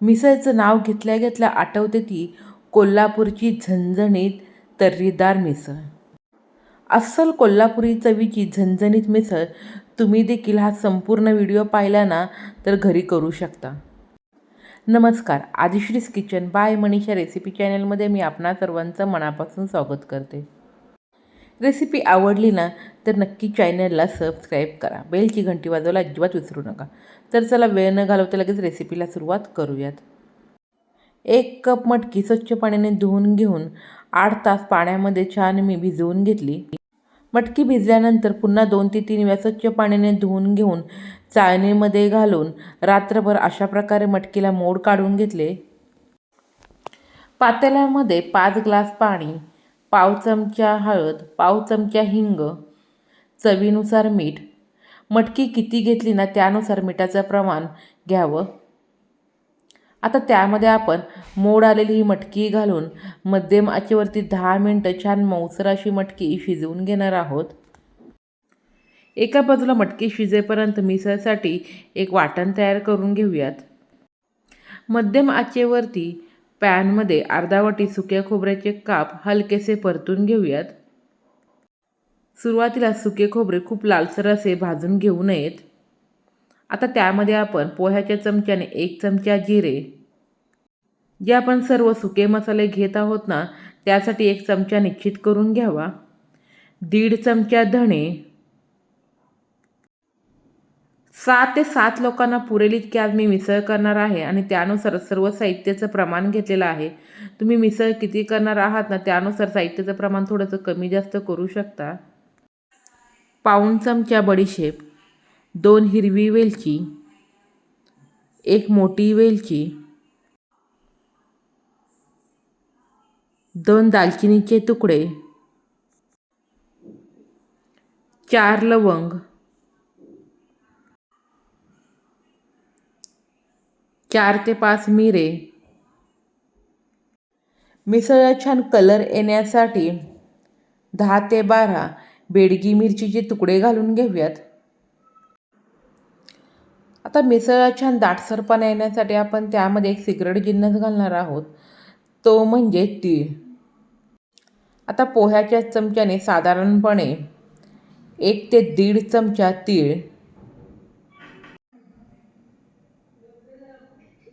मिसळचं नाव घेतल्या घेतल्या आठवते ती कोल्हापूरची झणझणीत तर्रीदार मिसळ. अस्सल कोल्हापुरी चवीची झणझणीत मिसळ तुम्ही देखील हा संपूर्ण व्हिडिओ पाहिला ना तर घरी करू शकता. नमस्कार आदिश्रीस किचन बाय मनीषा रेसिपी चॅनलमध्ये मी आपणा सर्वांचं मनापासून स्वागत करते. रेसिपी आवडली ना तर नक्की चॅनलला सबस्क्राईब करा. बेलची घंटी वाजवायला अजिबात विसरू नका. तर चला वेळ न घालवता लगेच रेसिपीला सुरुवात करूयात. एक कप मटकी स्वच्छ पाण्याने धुवून घेऊन आठ तास पाण्यामध्ये छान मी भिजवून घेतली. मटकी भिजल्यानंतर पुन्हा दोन ते तीन वेळा स्वच्छ पाण्याने धुवून घेऊन चाळणीमध्ये घालून रात्रभर अशा प्रकारे मटकीला मोड काढून घेतले. पातेल्यामध्ये पाच ग्लास पाणी पाव चमचा हळद पाव चमचा हिंग चवीनुसार मीठ. मटकी किती घेतली ना त्यानुसार मिठाचं प्रमाण घ्यावं. आता त्यामध्ये आपण मोड आलेली ही मटकी घालून मध्यम आचेवरती दहा मिनटं छान मौसर अशी मटकी शिजवून घेणार आहोत. एका बाजूला मटकी शिजेपर्यंत मिसळसाठी एक वाटण तयार करून घेऊयात. मध्यम आचेवरती पॅनमध्ये अर्धा वाटी सुक्या खोबऱ्याचे काप हलकेसे परतून घेऊयात. सुरुवातीला सुके खोबरे खूप लालसर असे भाजून घेऊ नयेत. आता त्यामध्ये आपण पोह्याच्या चमच्याने एक चमचा जिरे. जे आपण सर्व सुके मसाले घेत आहोत ना त्यासाठी एक चमचा निश्चित करून घ्यावा. दीड चमचा धणे. सहा ते सात लोकांना पुरेल इतके आज मी मिसळ करणार आहे आणि त्यानुसार सर्व साहित्याचं प्रमाण घेतलेलं आहे. तुम्ही मिसळ किती करणार आहात ना त्यानुसार साहित्याचं प्रमाण थोडंसं कमी जास्त करू शकता. पाऊण चमचा बडीशेप दोन हिरवी वेलची एक मोठी वेलची दोन दालचिनीचे तुकडे चार लवंग चार ते पाच मिरे. मिसळला छान कलर येण्यासाठी दहा ते बारा बेडगी मिरचीचे तुकडे घालून घेऊयात. आता मिसळला छान दाटसरपणा येण्यासाठी आपण त्यामध्ये एक सिक्रेट जिन्नस घालणार आहोत. तो म्हणजे तीळ. आता पोह्याच्या चमच्याने साधारणपणे एक ते दीड चमचा तीळ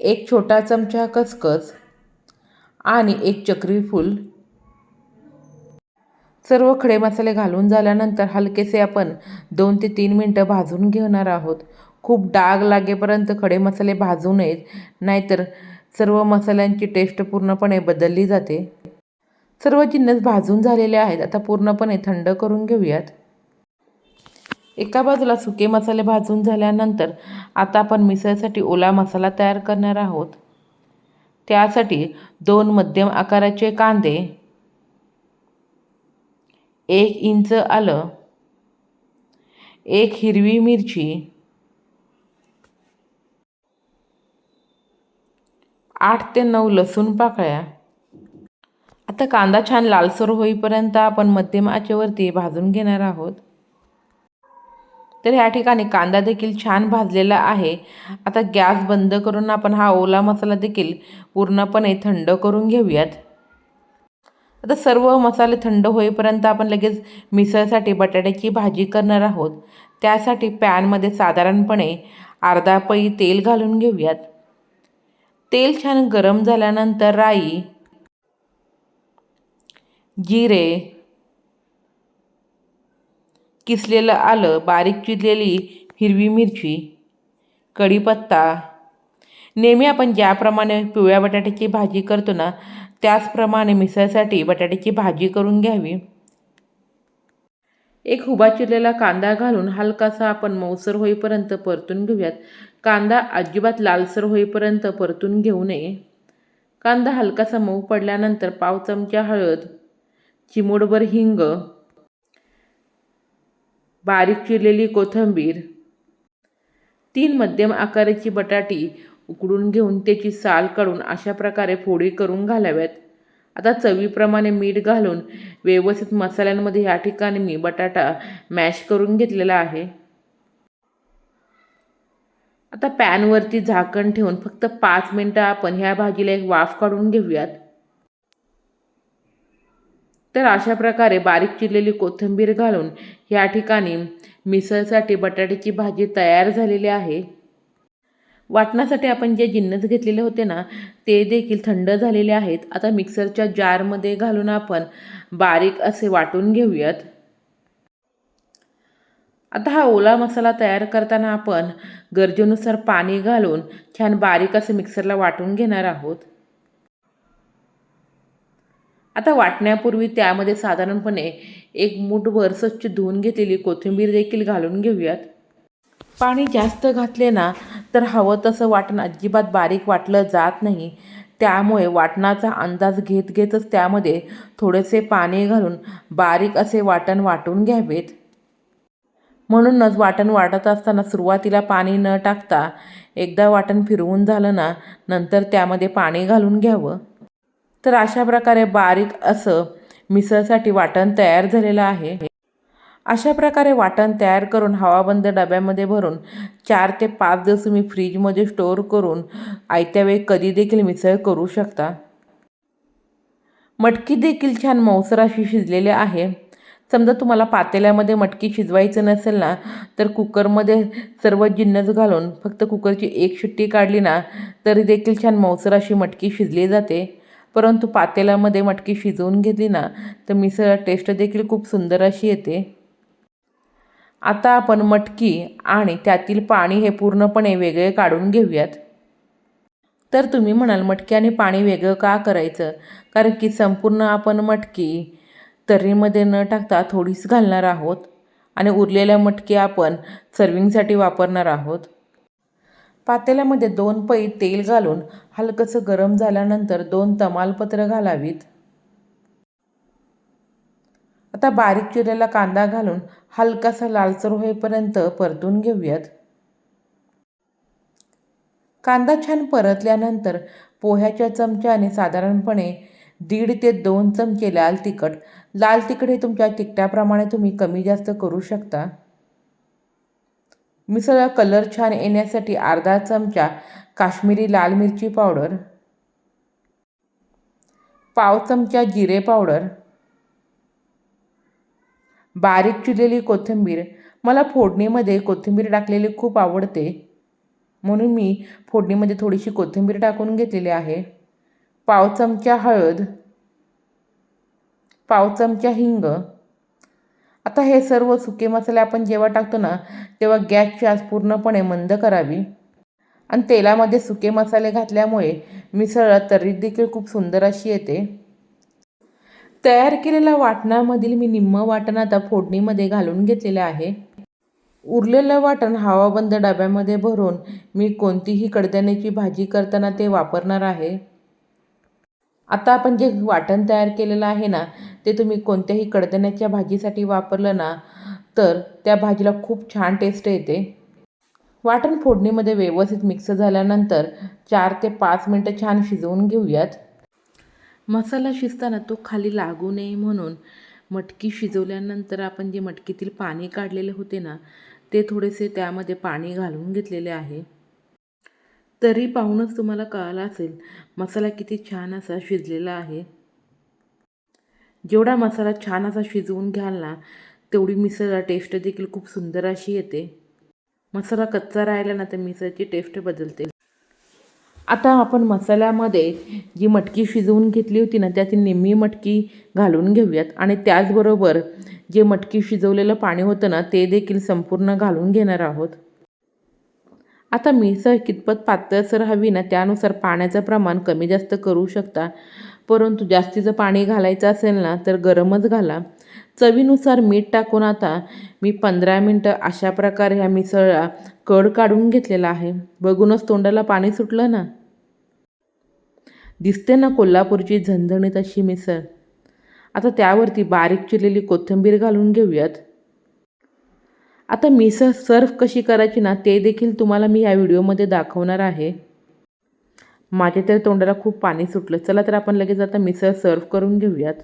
एक छोटा चमचा खसखस आणि एक चक्री फूल. सर्व खडे मसाले घालून झाल्यानंतर हलकेसे आपण दोन ते तीन मिनटं भाजून घेणार आहोत. खूप डाग लागेपर्यंत खडे मसाले भाजू नयेत नाहीतर सर्व मसाल्यांची टेस्ट पूर्णपणे बदलली जाते. सर्व जिन्नस भाजून झालेले आहेत आता पूर्णपणे थंड करून घेऊयात. एका बाजूला सुके मसाले भाजून झाल्यानंतर आता आपण मिसळसाठी ओला मसाला तयार करणार आहोत. त्यासाठी दोन मध्यम आकाराचे कांदे एक इंच आलं एक हिरवी मिरची आठ ते नऊ लसूण पाकळ्या. आता कांदा छान लालसर होईपर्यंत आपण मध्यम आचेवरती भाजून घेणार आहोत. तर ह्या ठिकाणी कांदा देखील छान भाजलेला आहे. आता गॅस बंद करून आपण हा ओला मसाला देखील पूर्णपणे थंड करून घेऊयात. आता सर्व मसाले थंड होईपर्यंत आपण लगेच मिसळसाठी बटाट्याची भाजी करणार आहोत. त्यासाठी पॅनमध्ये साधारणपणे अर्धा पई तेल घालून घेऊयात. तेल छान गरम झाल्यानंतर राई जिरे किसलेलं आलं बारीक चिरलेली हिरवी मिरची कढीपत्ता. नेहमी आपण ज्याप्रमाणे पिवळ्या बटाट्याची भाजी करतो ना त्याचप्रमाणे मिसळसाठी बटाट्याची भाजी करून घ्यावी. एक हुबा चिरलेला कांदा घालून हलकासा आपण मऊसर होईपर्यंत परतून घेऊयात. कांदा अजिबात लालसर होईपर्यंत परतून घेऊ नये. कांदा हलकासा मऊ पडल्यानंतर पाव चमचा हळद चिमूडभर हिंग बारीक चिरलेली कोथिंबीर तीन मध्यम आकाराची बटाटी उकडून घेऊन त्याची साल काढून अशा प्रकारे फोडी करून घालाव्यात. आता चवीप्रमाणे मीठ घालून व्यवस्थित मसाल्यांमध्ये या ठिकाणी मी बटाटा मॅश करून घेतलेला आहे. आता पॅनवरती झाकण ठेवून फक्त पाच मिनटं आपण ह्या भाजीला एक वाफ काढून घेऊयात. तर अशा प्रकारे बारीक चिरलेली कोथिंबीर घालून या ठिकाणी मिसळसाठी बटाट्याची भाजी तयार झालेली आहे. वाटण्यासाठी आपण जे जिन्नस घेतलेले होते ना ते देखील थंड झालेले आहेत. आता मिक्सरच्या जारमध्ये घालून आपण बारीक असे वाटून घेऊयात. आता हा ओला मसाला तयार करताना आपण गरजेनुसार पाणी घालून छान बारीक असं मिक्सरला वाटून घेणार आहोत. आता वाटण्यापूर्वी त्यामध्ये साधारणपणे एक मूठभर स्वच्छ धुवून घेतलेली कोथिंबीर देखील घालून घेऊयात. पाणी जास्त घातले ना तर हवं तसं वाटण अजिबात बारीक वाटलं जात नाही. त्यामुळे वाटणाचा अंदाज घेत घेतच त्यामध्ये थोडेसे पाणी घालून बारीक असे वाटण वाटून घ्यावेत. म्हणूनच वाटण वाटत असताना सुरुवातीला पाणी न टाकता एकदा वाटण फिरवून झालं ना नंतर त्यामध्ये पाणी घालून घ्यावं. तर अशा प्रकारे बारीक असं मिसळसाठी वाटण तयार झालेलं आहे. अशा प्रकारे वाटण तयार करून हवाबंद डब्यामध्ये भरून चार ते पाच दिवस तुम्ही फ्रीजमध्ये स्टोअर करून आयत्या वेळी कधी देखील मिसळ करू शकता. मटकी देखील छान मौसर अशी शिजलेली आहे. समजा तुम्हाला पातेल्यामध्ये मटकी शिजवायचं नसेल ना तर कुकरमध्ये सर्व जिन्नस घालून फक्त कुकरची एक शिट्टी काढली ना तरी देखील छान मौसर अशी मटकी शिजली जाते. परंतु पातेल्यामध्ये मटकी शिजवून घेतली ना तर मिसळ टेस्ट देखील खूप सुंदर अशी येते. आता आपण मटकी आणि त्यातील पाणी हे पूर्णपणे वेगळे काढून घेऊयात. तर तुम्ही म्हणाल मटकी आणि पाणी वेगळं का करायचं? कारण की संपूर्ण आपण मटकी तर्रीमध्ये न टाकता थोडीच घालणार आहोत आणि उरलेल्या मटकी आपण सर्विंगसाठी वापरणार आहोत. पातेल्यामध्ये दोन पै तेल घालून हलकंसं गरम झाल्यानंतर दोन तमालपत्र घालावीत. आता बारीक चिरलेला कांदा घालून हलकासा लालसर होईपर्यंत परतून घेऊयात. कांदा छान परतल्यानंतर पोह्याच्या चमच्याने साधारणपणे दीड ते दोन चमचे लाल तिखट. लाल तिखट हे तुमच्या तिखटाप्रमाणे तुम्ही कमी जास्त करू शकता. मिसळ कलर छान येण्यासाठी अर्धा चमचा काश्मीरी लाल मिरची पावडर पाव चमचा जिरे पावडर बारीक चिरलेली कोथिंबीर. मला फोडणीमध्ये कोथिंबीर टाकलेली खूप आवडते म्हणून मी फोडणीमध्ये थोडीशी कोथिंबीर टाकून घेतलेली आहे. पाव चमचा हळद पाव चमचा हिंग आता हे सर्व सुके मसाले आपण जेव्हा टाकतो ना तेव्हा गॅसची आज पूर्णपणे मंद करावी. आणि तेलामध्ये सुके मसाले घातल्यामुळे मिसळ तर्री देखील खूप सुंदर अशी येते. तयार केलेल्या वाटणामधील मी निम्म वाटण आता फोडणीमध्ये घालून घेतलेलं आहे. उरलेलं वाटण हवाबंद डब्यामध्ये भरून मी कोणतीही कडधान्याची भाजी करताना ते वापरणार आहे. आता आपण जे वाटण तयार केलेलं आहे ना ते तुम्ही कोणत्याही कडधान्याच्या भाजीसाठी वापरलं ना तर त्या भाजीला खूप छान टेस्ट येते. वाटण फोडणीमध्ये व्यवस्थित मिक्स झाल्यानंतर चार ते पाच मिनटं छान शिजवून घेऊयात. मसाला शिजताना तो खाली लागू नये म्हणून मटकी शिजवल्यानंतर आपण जे मटकीतील पाणी काढलेले होते ना ते थोडेसे त्यामध्ये पाणी घालून घेतलेले आहे. तरी पाहूनच तुम्हाला कळालं असेल मसाला किती छान असा शिजलेला आहे. जेवढा मसाला छान असा शिजवून घ्याल ना तेवढी मिसळला टेस्ट देखील खूप सुंदर अशी येते. मसाला कच्चा राहिला ना तर मिसळची टेस्ट बदलते. आता आपण मसाल्यामध्ये जी मटकी शिजवून घेतली होती ना त्यातील निम्मी मटकी घालून घेऊयात. आणि त्याचबरोबर जे मटकी शिजवलेलं पाणी होतं ना ते देखील संपूर्ण घालून घेणार आहोत. आता मिसळ कितपत पातळसर हवी ना त्यानुसार पाण्याचं प्रमाण कमी जास्त करू शकता. परंतु जास्तीचं पाणी घालायचं असेल ना तर गरमच घाला. चवीनुसार मीठ टाकून आता मी पंधरा मिनटं अशा प्रकारे ह्या मिसळला कड काढून घेतलेला आहे. बघूनच तोंडाला पाणी सुटलं ना. दिसते ना कोल्हापूरची झणझणीत अशी मिसळ. आता त्यावरती बारीक चिरलेली कोथिंबीर घालून घेऊयात. आता मिसळ सर्व कशी करायची ना ते देखील तुम्हाला मी या व्हिडिओमध्ये दाखवणार आहे. माझ्या तर तोंडाला खूप पाणी सुटलं. चला तर आपण लगेच आता मिसळ सर्व करून घेऊयात.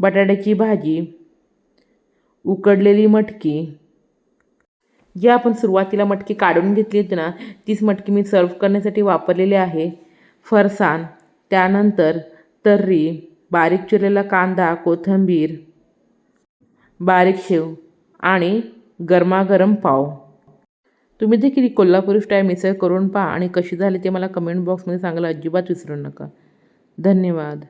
बटाट्याची भाजी उकडलेली मटकी. जी आपण सुरुवातीला मटकी काढून घेतली होती ना तीच मटकी मी सर्व करण्यासाठी वापरलेली आहे. फरसाण त्यानंतर तर्री बारीक चिरलेला कांदा कोथिंबीर बारीक शेव आणि गरमागरम पाव. तुम्ही देखील कोल्हापुरी स्टाईल मिसळ करून पहा आणि कशी झाली ते मला कमेंट बॉक्समध्ये सांगायला अजिबात विसरू नका. धन्यवाद.